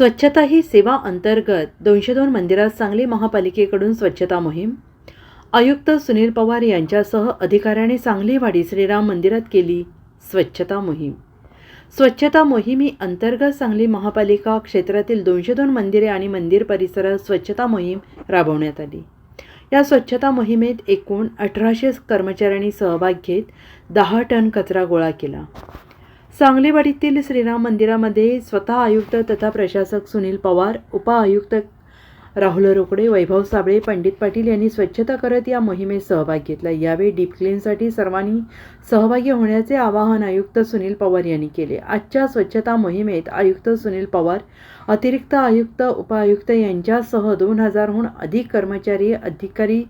स्वच्छता ही सेवा अंतर्गत दोनशे दोन मंदिरात सांगली महापालिकेकडून स्वच्छता मोहीम. आयुक्त सुनील पवार यांच्यासह अधिकाऱ्याने सांगलीवाडी श्रीराम मंदिरात केली स्वच्छता मोहीम. स्वच्छता मोहिमी अंतर्गत सांगली महापालिका क्षेत्रातील दोनशे दोन मंदिरे आणि मंदिर परिसरात स्वच्छता मोहीम राबवण्यात आली. या स्वच्छता मोहिमेत एकूण अठराशे कर्मचाऱ्यांनी सहभाग घेत दहा टन कचरा गोळा केला. सांगलीवाडीतील श्रीराम मंदिरामध्ये स्वतः आयुक्त तथा प्रशासक सुनील पवार उपआयुक्त राहुल रोकडे वैभव साबळे पंडित पाटील यांनी स्वच्छता करत या मोहिमेत सहभाग घेतला. यावेळी डीप क्लीनसाठी सर्वांनी सहभागी होण्याचे आवाहन आयुक्त सुनील पवार यांनी केले. आजच्या स्वच्छता मोहिमेत आयुक्त सुनील पवार अतिरिक्त आयुक्त उपआयुक्त यांच्यासह दोन हजारहून अधिक कर्मचारी अधिकारी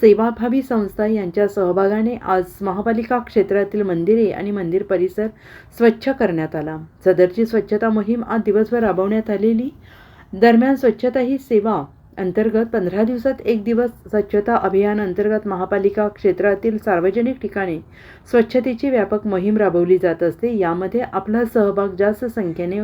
सेवाभावी संस्था यांच्या सहभागाने आज महापालिका क्षेत्रातील मंदिरे आणि मंदिर परिसर स्वच्छ करण्यात आला. सदरची स्वच्छता मोहीम आज दिवसभर राबवण्यात आलेली. दरम्यान स्वच्छता ही सेवा अंतर्गत पंधरा दिवसात एक दिवस स्वच्छता अभियान अंतर्गत महापालिका क्षेत्रातील सार्वजनिक ठिकाणी स्वच्छतेची व्यापक मोहीम राबवली जात असते. यामध्ये आपला सहभाग जास्त संख्येने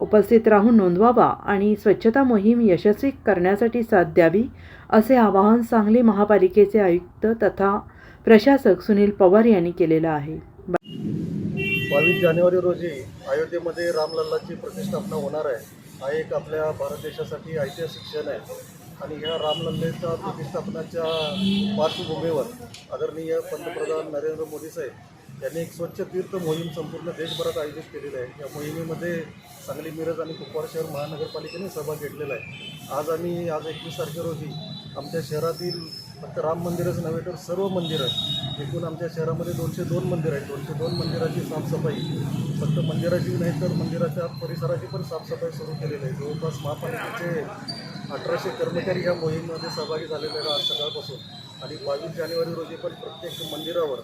उपस्थित राहून नोंदवावा आणि स्वच्छता मोहीम यशस्वी करण्यासाठी साथ द्यावी असे आवाहन सांगली महापालिकेचे आयुक्त तथा प्रशासक सुनील पवार यांनी केलेलं आहे. बावीस जानेवारी रोजी अयोध्येमध्ये रामलल्लाची प्रतिष्ठापना होणार आहे. हा एक आपल्या भारत देशासाठी ऐतिहासिक क्षण आहे. आणि ह्या रामलल्लेच्या प्रतिष्ठापनाच्या पार्श्वभूमीवर आदरणीय पंतप्रधान नरेंद्र मोदी साहेब त्यांनी एक स्वच्छ तीर्थ मोहीम संपूर्ण देशभरात आयोजित केलेली आहे. या मोहिमेमध्ये सांगली मिरज आणि कुपवाड शहर महानगरपालिकेने सहभाग घेतलेला आहे. आज आम्ही आज एकवीस तारखे रोजी आमच्या शहरातील फक्त राम मंदिरच नव्हे तर सर्व मंदिरं एकूण आमच्या शहरामध्ये दोनशे दोन मंदिरं आहेत. दोनशे दोन मंदिराची साफसफाई. फक्त मंदिराची नाही तर मंदिराच्या परिसराची पण साफसफाई सुरू केलेली आहे. जवळपास महापालिकेचे अठराशे कर्मचारी या मोहिमेमध्ये सहभागी झालेले आहेत आज सकाळपासून. आणि बावीस जानेवारी रोजी पण प्रत्येक मंदिरावर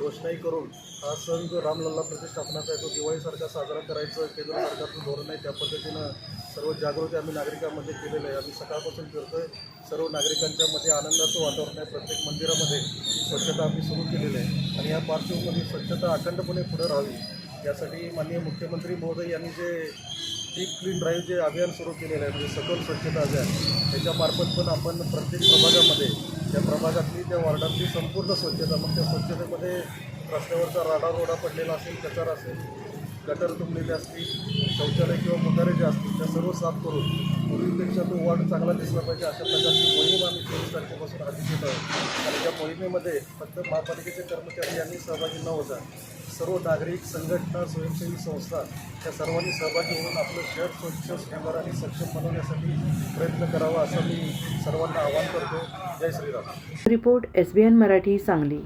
रोषणाई करून हा सण जो रामलल्ला प्रतिष्ठापनाचा आहे तो दिवाळीसारखा साजरा करायचं केंद्र सरकारचं धोरण आहे त्या पद्धतीनं सर्व जागृती आम्ही नागरिकांमध्ये केलेलं आहे. आम्ही सकाळपासून फिरतोय. सर्व नागरिकांच्या मध्ये आनंदाचं वातावरण आहे. प्रत्येक मंदिरामध्ये स्वच्छता आम्ही सुरू केलेली आहे. आणि या पार्श्वभूमीमध्ये स्वच्छता अखंडपणे पुढे राहावी. यासाठी माननीय मुख्यमंत्री महोदय यांनी जे डीप क्लीन ड्राईव्ह जे अभियान सुरू केलेलं आहे म्हणजे सखोल स्वच्छता अभियान त्याच्यामार्फत पण आपण प्रत्येक प्रभागामध्ये प्रभागातली त्या वॉर्डातली संपूर्ण स्वच्छता मग त्या स्वच्छतेमध्ये रस्त्यावरचा राडा रोडा पडलेला असेल कचरा असेल गटर तुंबलेले असतील शौचालय किंवा मुतारे जे असतील त्या सर्व साफ करून पूर्वीपेक्षा तो वॉर्ड चांगला दिसला पाहिजे अशा प्रकारची मोहीम आम्ही चोवीस तारखेपासून हाती घेत आहोत. आणि त्या मोहिमेमध्ये फक्त महापालिकेचे कर्मचारी यांनी सहभागी न होता सर्व नागरिक संघटना स्वयंसेवी संस्था या सर्वांनी सहभागी होऊन आपलं शहर स्वच्छ सुंदर आणि सक्षम बनवण्यासाठी प्रयत्न करावा असं मी सर्वांना आवाहन करतो. Jai Shriram. Report S B N Marathi Sangli.